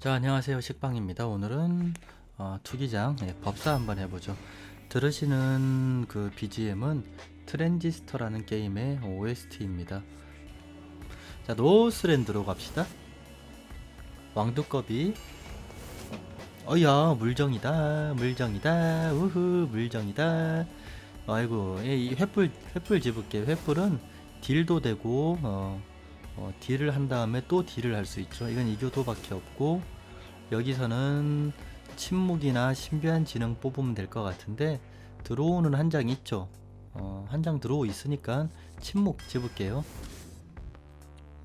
자 안녕하세요. 식빵입니다. 오늘은 어, 투기장 예, 법사 한번 해보죠. 들으시는 그 BGM은 트랜지스터라는 게임의 OST입니다. 자 노스랜드로 갑시다. 왕두꺼비. 어야 물정이다 물정이다. 우후 물정이다. 아이고 예, 이 횃불 횃불 집을게. 횃불은 딜도 되고 어, 어, 딜을 한 다음에 또 딜을 할 수 있죠. 이건 이교도밖에 없고 여기서는 침묵이나 신비한 지능 뽑으면 될 것 같은데 드로우는 한 장 있죠. 어, 한 장 드로우 있으니까 침묵 집을게요.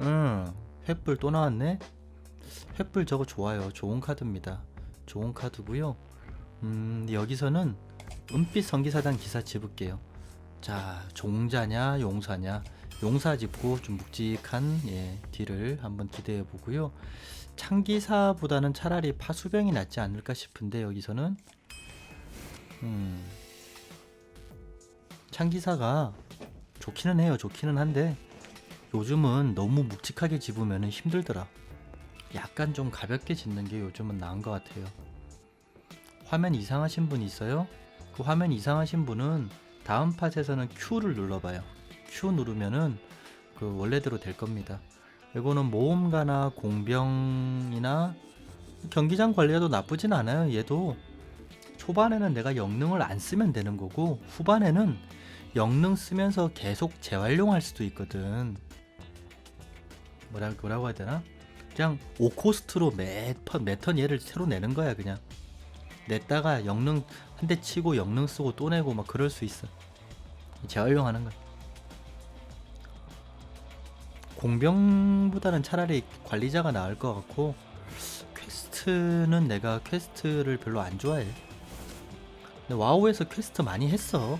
음, 횃불 또 나왔네. 횃불 저거 좋아요. 좋은 카드입니다. 좋은 카드고요. 음, 여기서는 은빛 성기사단 기사 집을게요. 자, 종자냐 용사냐 용사 짚고 좀 묵직한 예, 딜을 한번 기대해 보고요. 창기사보다는 차라리 파수병이 낫지 않을까 싶은데 여기서는 음, 창기사가 좋기는 해요. 좋기는 한데 요즘은 너무 묵직하게 집으면 힘들더라. 약간 좀 가볍게 짓는 게 요즘은 나은 것 같아요. 화면 이상하신 분 있어요? 그 화면 이상하신 분은 다음 팟에서는 Q를 눌러봐요. Q 누르면은 그 원래대로 될 겁니다. 이거는 모험가나 공병이나 경기장 관리해도 나쁘진 않아요. 얘도 초반에는 내가 영능을 안 쓰면 되는 거고 후반에는 영능 쓰면서 계속 재활용할 수도 있거든. 뭐라 뭐라고 해야 되나? 그냥 5코스트로 매턴 매턴 얘를 새로 내는 거야 그냥. 냈다가 영능 한 대 치고 영능 쓰고 또 내고 막 그럴 수 있어. 재활용하는 거야. 공병보다는 차라리 관리자가 나을 것 같고 퀘스트는 내가 퀘스트를 별로 안 좋아해. 근데 와우에서 퀘스트 많이 했어.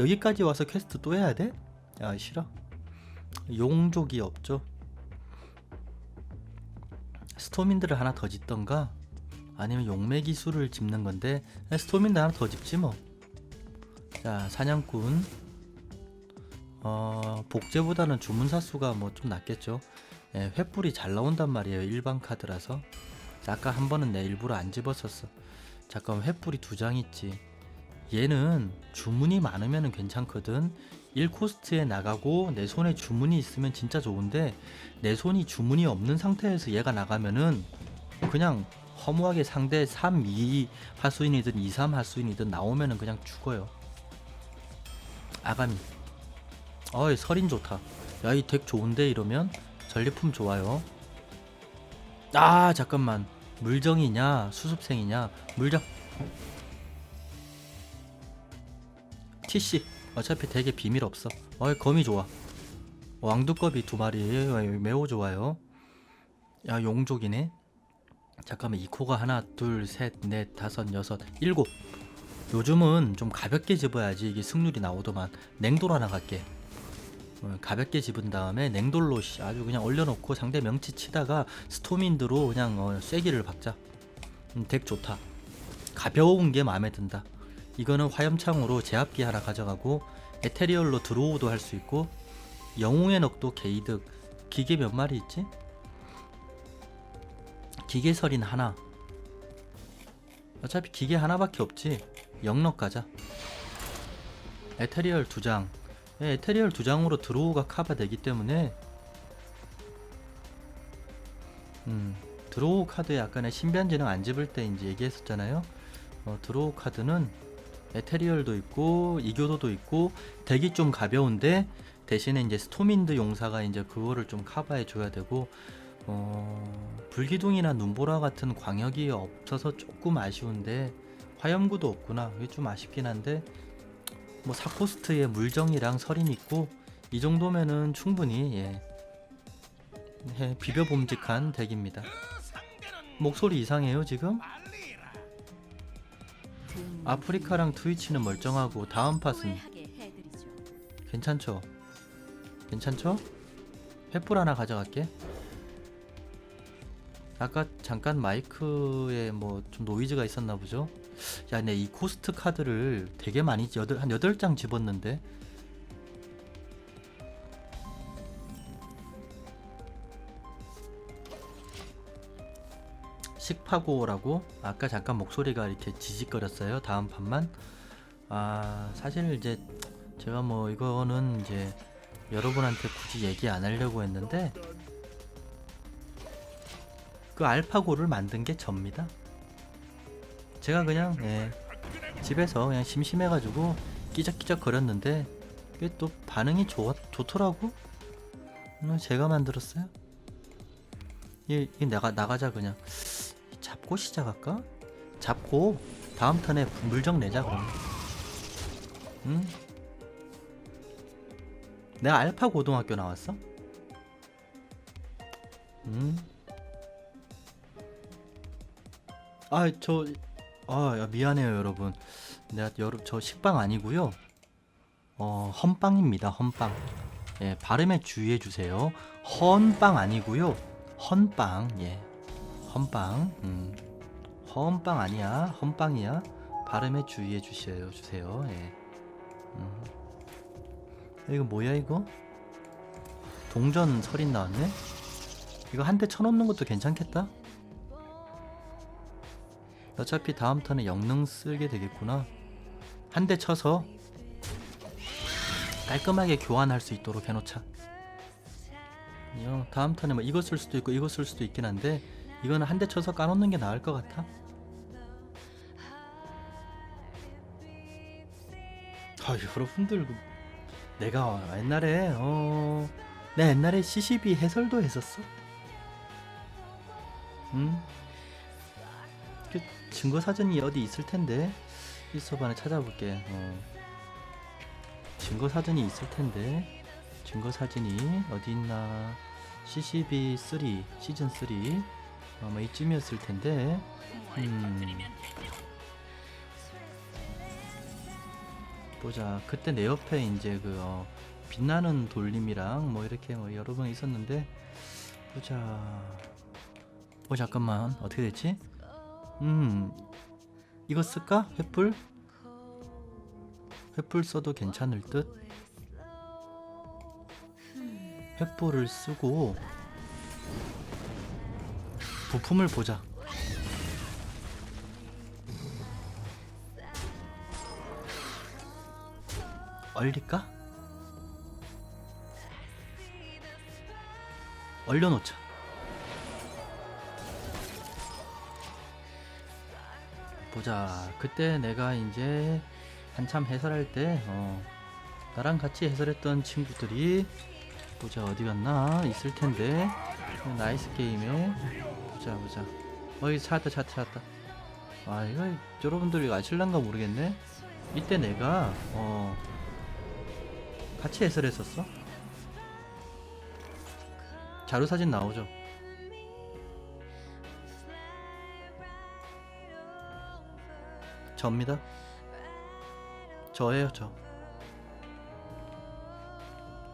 여기까지 와서 퀘스트 또 해야 돼? 야 싫어. 용족이 없죠. 스토민들을 하나 더 짓던가 아니면 용매 기술을 집는 건데 스토민들 하나 더 집지 뭐. 자 사냥꾼 어, 복제보다는 주문사 수가 뭐 좀 낫겠죠. 예, 횃불이 잘 나온단 말이에요. 일반 카드라서. 자, 아까 한 번은 내 일부러 안 집었었어. 잠깐 횃불이 두 장 있지. 얘는 주문이 많으면 괜찮거든. 1코스트에 나가고 내 손에 주문이 있으면 진짜 좋은데 내 손이 주문이 없는 상태에서 얘가 나가면은 그냥 허무하게 상대 3, 2 하수인이든 2, 3 하수인이든 나오면은 그냥 죽어요. 아가미. 어이 설인 좋다. 야 이 덱 좋은데? 이러면 전리품 좋아요. 아 잠깐만. 물정이냐? 수습생이냐? 물정. TC 어차피 덱에 비밀 없어. 어이 거미 좋아. 왕두꺼비 두 마리. 매우 좋아요. 야 용족이네. 잠깐만 이 코가 하나 둘 셋 넷 다섯 여섯 일곱. 요즘은 좀 가볍게 집어야지 이게 승률이 나오더만. 냉돌 하나 갈게. 어, 가볍게 집은 다음에 냉돌로 씨, 아주 그냥 올려놓고 상대 명치 치다가 스토민드로 그냥 어, 쐐기를 박자. 음, 덱 좋다. 가벼운 게 마음에 든다. 이거는 화염창으로 제압기 하나 가져가고 에테리얼로 드로우도 할 수 있고 영웅의 넉도 게이득. 기계 몇 마리 있지? 기계설인 하나. 어차피 기계 하나밖에 없지. 영넉 가자. 에테리얼 두장 예, 에테리얼 두 장으로 드로우가 커버되기 때문에 음, 드로우 카드에 약간의 신비한 지능 안 집을 때 이제 얘기했었잖아요. 어, 드로우 카드는 에테리얼도 있고 이교도도 있고 덱이 좀 가벼운데 대신에 이제 스토민드 용사가 이제 그거를 좀 커버해 줘야 되고 어, 불기둥이나 눈보라 같은 광역이 없어서 조금 아쉬운데 화염구도 없구나. 이게 좀 아쉽긴 한데 뭐 사코스트에 물정이랑 설인 있고 이 정도면은 충분히 예, 예 비벼 봄직한 덱입니다. 목소리 이상해요 지금? 아프리카랑 트위치는 멀쩡하고 다음 팟은 괜찮죠? 괜찮죠? 횃불 하나 가져갈게. 아까 잠깐 마이크에 뭐 좀 노이즈가 있었나 보죠? 야, 내이 코스트 카드를 되게 많이 여덟 한 8장 집었는데. 식파고라고 아까 잠깐 목소리가 이렇게 지직거렸어요. 다음 판만 아 사실 이제 제가 뭐 이거는 이제 여러분한테 굳이 얘기 안 하려고 했는데 그 알파고를 만든 게 접니다. 제가 그냥 예, 집에서 그냥 심심해가지고 끼적끼적 거렸는데 이게 또 반응이 좋, 좋더라고. 음, 제가 만들었어요. 이, 이 나가 나가자 그냥 잡고 시작할까? 잡고 다음 턴에 물정 내자 그러면. 응? 내가 알파 고등학교 나왔어? 응? 아, 저, 아, 야, 미안해요, 여러분. 내가 여러, 저 식빵 아니고요. 어, 헌빵입니다, 헌빵. 예, 발음에 주의해 주세요. 헌빵 아니고요. 헌빵, 예. 헌빵, 음. 헌빵 아니야, 헌빵이야. 발음에 주의해 주세요, 주세요, 예. 음. 이거 뭐야, 이거? 동전 설인 나왔네? 이거 한 대 쳐놓는 것도 괜찮겠다? 어차피 다음 턴에 영능 쓰게 되겠구나. 한 대 쳐서 깔끔하게 교환할 수 있도록 해놓자. 어, 다음 턴에 뭐 이거 쓸 수도 있고 이거 쓸 수도 있긴 한데 이거는 한 대 쳐서 까놓는 게 나을 것 같아. 아 여러분들 그 내가 옛날에 어, 내 옛날에 CCB 해설도 했었어. 응? 그 증거 사진이 어디 있을 텐데 내 찾아볼게. 어. 증거 사진이 있을 텐데 증거 사진이 어디 있나? CCB 3 시즌 3 아마 이쯤이었을 텐데. 음. 보자. 그때 내 옆에 이제 그 어, 빛나는 돌림이랑 뭐 이렇게 뭐 여러 번 있었는데 보자. 어 잠깐만 어떻게 됐지? 음 이거 쓸까? 횃불? 횃불 써도 괜찮을 듯? 횃불을 쓰고 부품을 보자 얼릴까? 얼려놓자 보자. 그때 내가 이제 한참 해설할 때, 어, 나랑 같이 해설했던 친구들이 보자 어디 갔나 있을 텐데 나이스 게임에 보자 보자. 어이 찾았다 찾았다 찾았다. 아 이거 여러분들이 아실란가 모르겠네. 이때 내가 어 같이 해설했었어. 자료 사진 나오죠. 저입니다. 저예요, 저.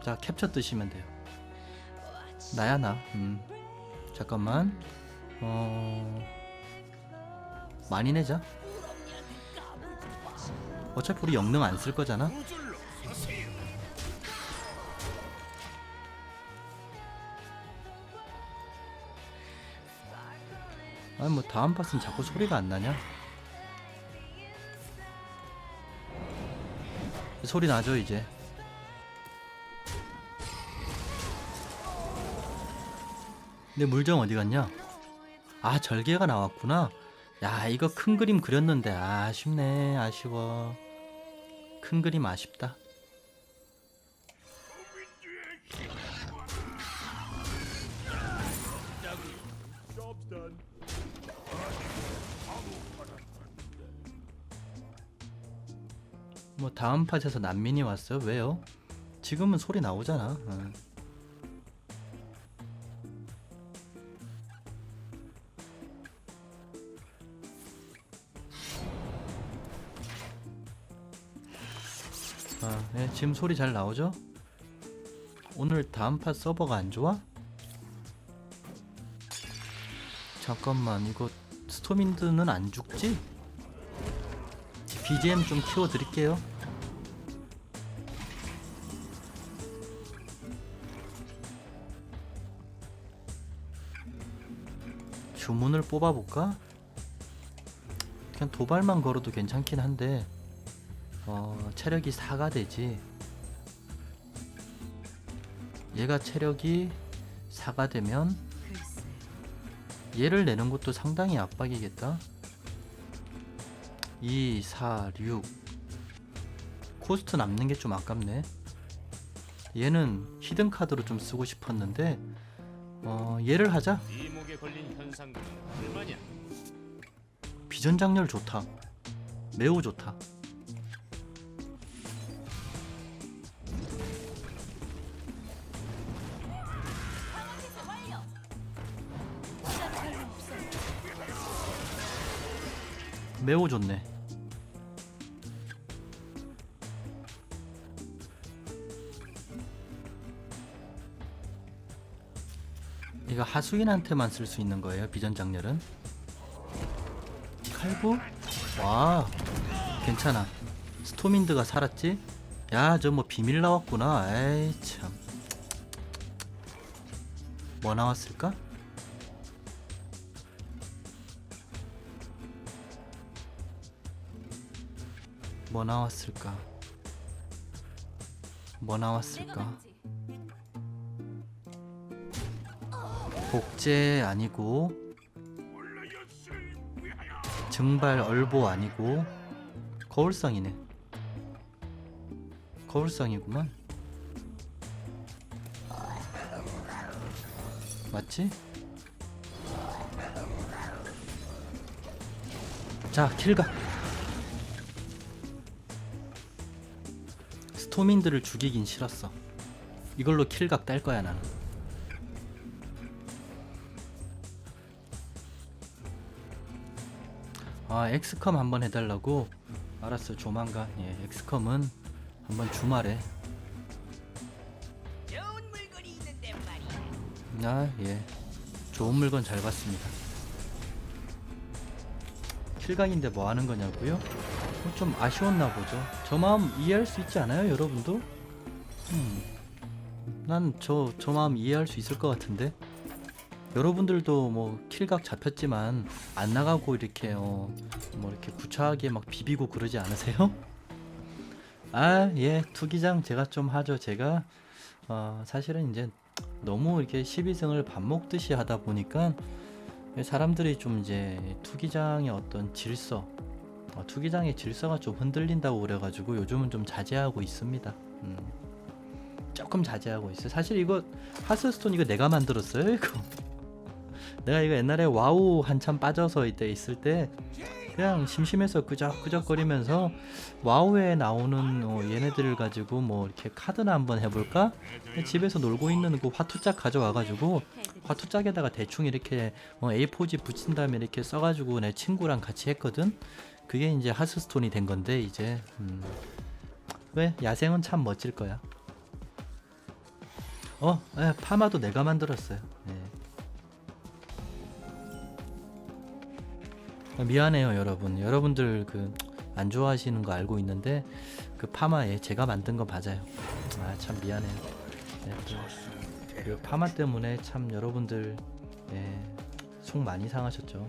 자, 캡처 뜨시면 돼요. 나야, 나. 음. 잠깐만. 어. 많이 내자. 어차피 우리 영능 안 쓸 거잖아. 아니 뭐 다음 파스는 자꾸 소리가 안 나냐? 소리 나죠 이제? 근데 물정 어디 갔냐? 아 절개가 나왔구나. 야 이거 큰 그림 그렸는데 아, 아쉽네 아쉬워. 큰 그림 아쉽다 다음 팟에서 난민이 왔어요 왜요 지금은 소리 나오잖아 어. 아, 네, 지금 소리 잘 나오죠? 오늘 다음 팟 서버가 안 좋아? 잠깐만 이거 스토민드는 안 죽지? BGM 좀 키워 드릴게요. 주문을 뽑아볼까? 그냥 도발만 걸어도 괜찮긴 한데 어, 체력이 4가 되지. 얘가 체력이 4가 되면 얘를 내는 것도 상당히 압박이겠다. 2, 4, 6 코스트 남는 게 좀 아깝네. 얘는 히든 카드로 좀 쓰고 싶었는데 어, 얘를 하자 이 목에 걸린 현상금은 얼마냐? 비전 장렬 좋다. 매우 좋다. 매우 좋네. 이거 하수인한테만 쓸 수 있는 거예요. 비전 장렬은. 칼부? 와, 괜찮아. 스토민드가 살았지? 야, 저 뭐 비밀 나왔구나. 에이 참. 뭐 나왔을까? 뭐 나왔을까? 뭐 나왔을까? 복제 아니고 증발 얼보 아니고 거울상이네. 거울상이구만. 맞지? 자, 킬가. 스토민들을 죽이긴 싫었어. 이걸로 킬각 딸 거야 나는. 아 엑스컴 한번 해달라고? 알았어 조만간. 예 엑스컴은 한번 주말에. 좋은 물건이 있는데 말이야. 아예. 좋은 물건 잘 봤습니다. 킬각인데 뭐 하는 거냐고요? 어, 좀 아쉬웠나 보죠. 저 마음 이해할 수 있지 않아요 여러분도? 난저 저 마음 이해할 수 있을 것 같은데 여러분들도 뭐 킬각 잡혔지만 안 나가고 이렇게 어, 뭐 이렇게 구차하게 막 비비고 그러지 않으세요? 아, 예, 투기장 제가 좀 하죠. 제가 어, 사실은 이제 너무 이렇게 12승을 밥 먹듯이 하다 보니까 사람들이 좀 이제 투기장의 어떤 질서, 어, 투기장의 질서가 좀 흔들린다고 그래가지고 요즘은 좀 자제하고 있습니다. 음, 조금 자제하고 있어요. 사실 이거 하스스톤 이거 내가 만들었어요. 이거. 내가 이거 옛날에 와우 한참 빠져서 이때 있을 때 그냥 심심해서 끄적끄적거리면서 와우에 나오는 어, 얘네들을 가지고 뭐 이렇게 카드나 한번 해볼까? 집에서 놀고 있는 그 화투짝 가져와가지고 화투짝에다가 대충 이렇게 어, A4지 붙인 다음에 이렇게 써가지고 내 친구랑 같이 했거든. 그게 이제 하스스톤이 된 건데 이제 음. 왜 야생은 참 멋질 거야. 어, 예, 파마도 내가 만들었어요. 예. 미안해요 여러분 여러분들 그 안 좋아하시는 거 알고 있는데 그 파마에 제가 만든 거 맞아요 아 참 미안해요 네, 그, 그 파마 때문에 참 여러분들 예, 속 많이 상하셨죠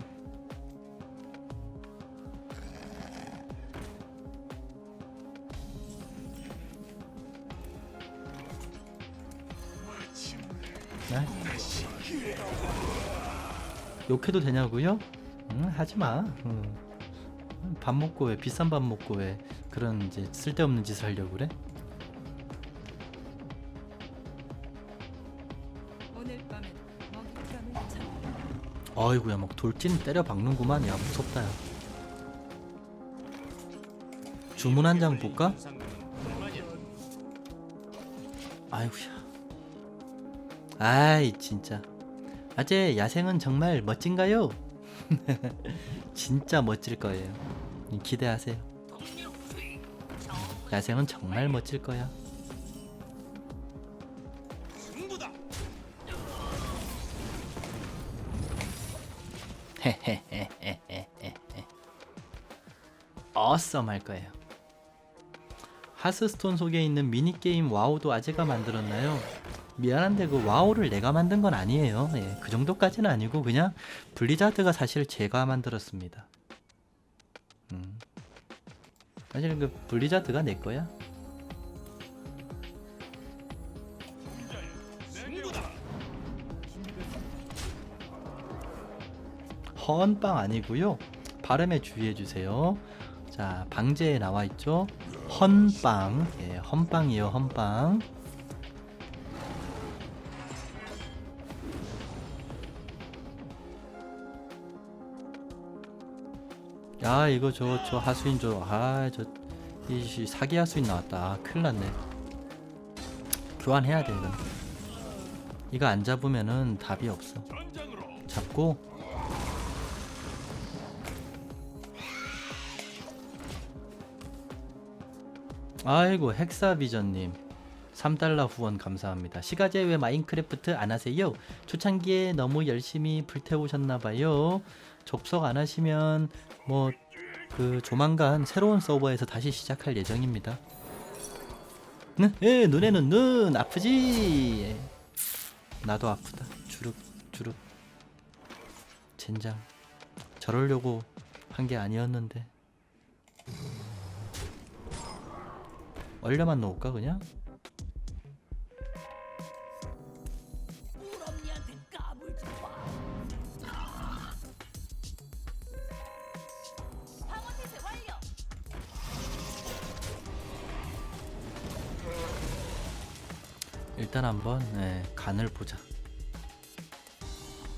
네? 욕해도 되냐고요? 응, 하지 마. 응. 밥 먹고 왜 비싼 밥 먹고 왜 그런 이제 쓸데없는 짓을 하려고 그래? 오늘 밤엔 먹잇감을 찾. 아이고야 막 돌진 때려 박는구만. 야 무섭다 야. 주문 한 장 볼까? 아이고야. 아이 진짜. 아재 야생은 정말 멋진가요? 진짜 멋질 거예요. 기대하세요. 야생은 정말 멋질 거야. 어썸 할 거예요. 하스스톤 속에 있는 미니게임 와우도 아재가 만들었나요? 미안한데 그 와우를 내가 만든 건 아니에요. 예, 그 정도까지는 아니고 그냥 블리자드가 사실 제가 만들었습니다. 음. 사실 그 블리자드가 내 거야. 헌빵 아니고요. 발음에 주의해 주세요. 자, 방제에 나와 있죠. 헌빵. 예, 헌빵이에요, 헌빵. 야, 이거 저 저 하수인 저 아, 저 이 사기 하수인 나왔다. 아, 큰일 났네. 교환해야 돼, 이건. 이거 안 잡으면은 답이 없어. 잡고 아이고 헥사비전님 3달러 후원 감사합니다. 시가제 왜 마인크래프트 안 하세요? 초창기에 너무 열심히 불태우셨나봐요. 접속 안 하시면 뭐 그 조만간 새로운 서버에서 다시 시작할 예정입니다. 응? 예, 눈에는 눈 아프지. 나도 아프다. 주룩 주룩. 젠장. 저러려고 한 게 아니었는데. 얼려만 놓을까 그냥? 네, 간을 보자.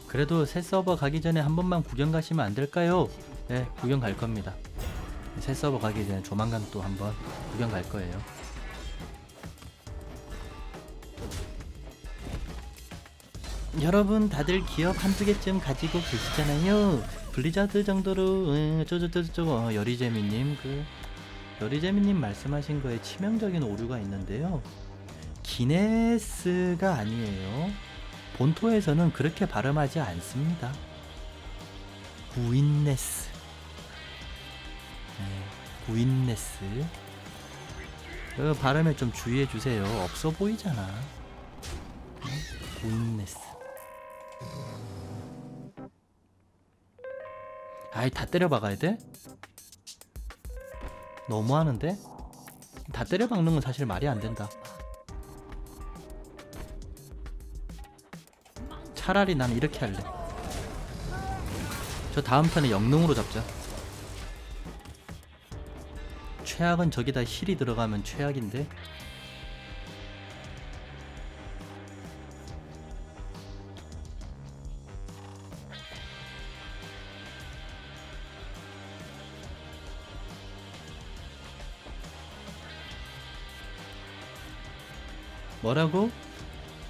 그래도 새 서버 가기 전에 한 번만 구경 가시면 안 될까요? 네, 구경 갈 겁니다. 새 서버 가기 전에 조만간 또 한번 구경 갈 거예요. 여러분 다들 기업 한두 개쯤 가지고 계시잖아요. 블리자드 정도로 음, 저저저저 어, 여리재미님 그 여리재미님 말씀하신 거에 치명적인 오류가 있는데요. 기네스가 아니에요. 본토에서는 그렇게 발음하지 않습니다. 구인네스. 네, 구인네스. 그 발음에 좀 주의해 주세요. 없어 보이잖아. 네, 구인네스. 아이 다 때려 박아야 돼? 너무하는데? 다 때려 박는 건 사실 말이 안 된다. 차라리 난 이렇게 할래. 저 다음 턴에 영능으로 잡자. 최악은 저기다 힐이 들어가면 최악인데. 뭐라고?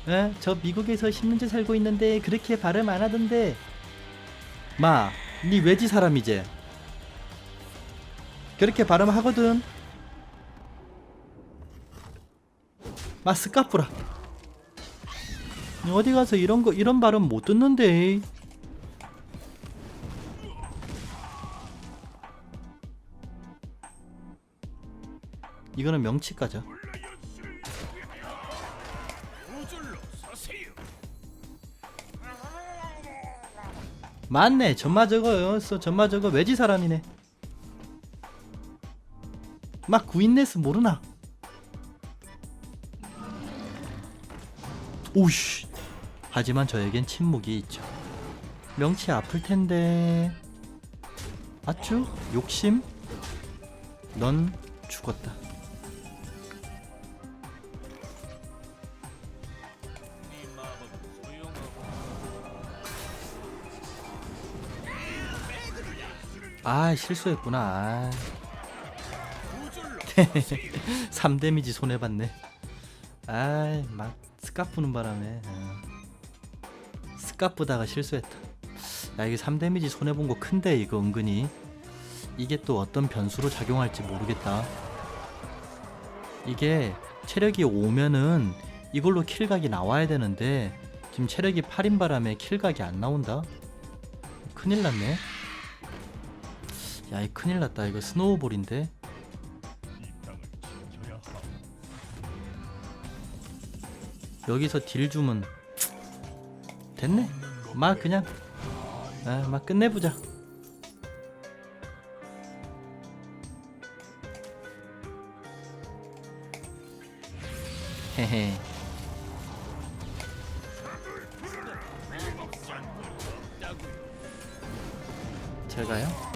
에? 저 미국에서 10년째 살고 있는데 그렇게 발음 안 하던데. 마, 니 외지 사람이제. 그렇게 발음하거든. 마 스카프라. 어디 가서 이런 거 이런 발음 못 듣는데. 이거는 명치 가자 맞네 전마 저거요 써 전마 저거 외지 사람이네. 막 구인네스 모르나? 오씨. 하지만 저에겐 침묵이 있죠. 명치 아플 텐데. 맞죠 욕심? 넌 죽었다 아 실수했구나 아. 우줄로 3 데미지 손해봤네. 아이 막 스카프 부는 바람에 어. 스카프 보다가 실수했다. 야 이게 3 데미지 손해본 거 큰데 이거 은근히 이게 또 어떤 변수로 작용할지 모르겠다. 이게 체력이 5면은 이걸로 킬각이 나와야 되는데 지금 체력이 8인 바람에 킬각이 안 나온다. 큰일 났네. 야 이 큰일 났다 이거 스노우볼인데. 여기서 딜 주면 됐네. 막 그냥 아, 막 끝내보자. 헤헤. 잘 가요?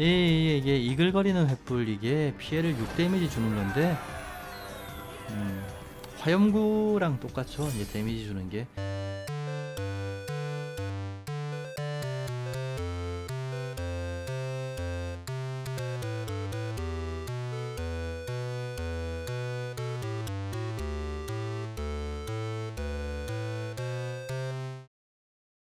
예, 예, 이게 이글거리는 횃불 이게 피해를 6 데미지 주는 건데 음, 화염구랑 똑같죠? 이제 데미지 주는 게